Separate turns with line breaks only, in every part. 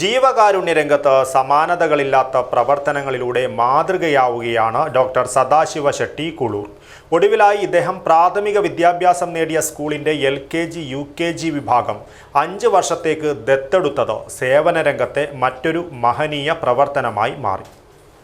ജീവകാരുണ്യ രംഗത്ത് സമാനതകളില്ലാത്ത പ്രവർത്തനങ്ങളിലൂടെ മാതൃകയാവുകയാണ് ഡോക്ടർ സദാശിവ ഷെട്ടി കുളൂർ. ഒടുവിലായി ഇദ്ദേഹം പ്രാഥമിക വിദ്യാഭ്യാസം നേടിയ സ്കൂളിന്റെ L K G U K G വിഭാഗം അഞ്ച് വർഷത്തേക്ക് ദത്തെടുത്തത് സേവന രംഗത്തെ മറ്റൊരു മഹനീയ പ്രവർത്തനമായി മാറി.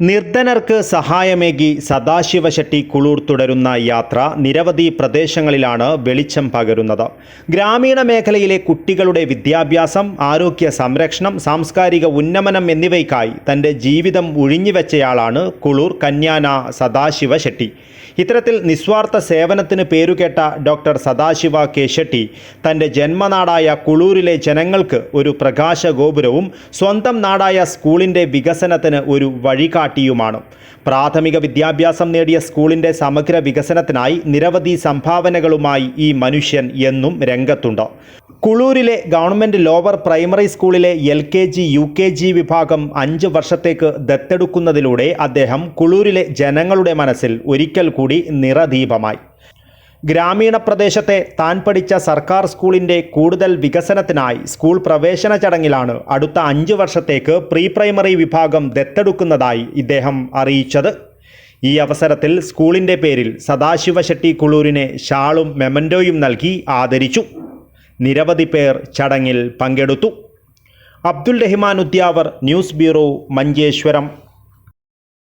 നിർധനർക്ക് സഹായമേകി സദാശിവ ഷെട്ടി കുളൂർ തുടരുന്ന യാത്ര നിരവധി പ്രദേശങ്ങളിലാണ് വെളിച്ചം പകരുന്നത്. ഗ്രാമീണ മേഖലയിലെ കുട്ടികളുടെ വിദ്യാഭ്യാസം ആരോഗ്യ സംരക്ഷണം സാംസ്കാരിക ഉന്നമനം എന്നിവയ്ക്കായി തന്റെ ജീവിതം ഒഴിഞ്ഞുവെച്ചയാളാണ് കുളൂർ കന്യാന സദാശിവ ഷെട്ടി. ഇത്തരത്തിൽ നിസ്വാർത്ഥ സേവനത്തിന് പേരുകേട്ട ഡോക്ടർ സദാശിവ കെ ഷെട്ടി തന്റെ ജന്മനാടായ കുളൂരിലെ ജനങ്ങൾക്ക് ഒരു പ്രകാശ ഗോപുരവും സ്വന്തം നാടായ സ്കൂളിന്റെ വികസനത്തിന് ഒരു വഴികാട്ടിയുമാണ് പ്രാഥമിക വിദ്യാഭ്യാസം നേടിയ സ്കൂളിന്റെ സമഗ്ര വികസനത്തിനായി നിരവധി സംഭാവനകളുമായി ഈ മനുഷ്യൻ എന്നും രംഗത്തുണ്ട്. കുളൂരിലെ ഗവൺമെന്റ് ലോവർ പ്രൈമറി സ്കൂളിലെ L K G U K G വിഭാഗം അഞ്ച് വർഷത്തേക്ക് ദത്തെടുക്കുന്നതിലൂടെ അദ്ദേഹം കുളൂരിലെ ജനങ്ങളുടെ മനസ്സിൽ ഒരിക്കൽ കൂടി നിറദീപമായി. ഗ്രാമീണ പ്രദേശത്തെ താൻ പഠിച്ച സർക്കാർ സ്കൂളിന്റെ കൂടുതൽ വികസനത്തിനായി സ്കൂൾ പ്രവേശന ചടങ്ങിലാണ് അടുത്ത അഞ്ച് വർഷത്തേക്ക് പ്രീ പ്രൈമറി വിഭാഗം ദത്തെടുക്കുന്നതായി ഇദ്ദേഹം അറിയിച്ചത്. ഈ അവസരത്തിൽ സ്കൂളിന്റെ പേരിൽ സദാശിവ ഷെട്ടി കുളൂരിനെ ഷാളും മെമന്റോയും നൽകി ആദരിച്ചു. നിരവധി പേർ ചടങ്ങിൽ പങ്കെടുത്തു. Abdul Rahman Udyavar news bureau Manjeshwaram.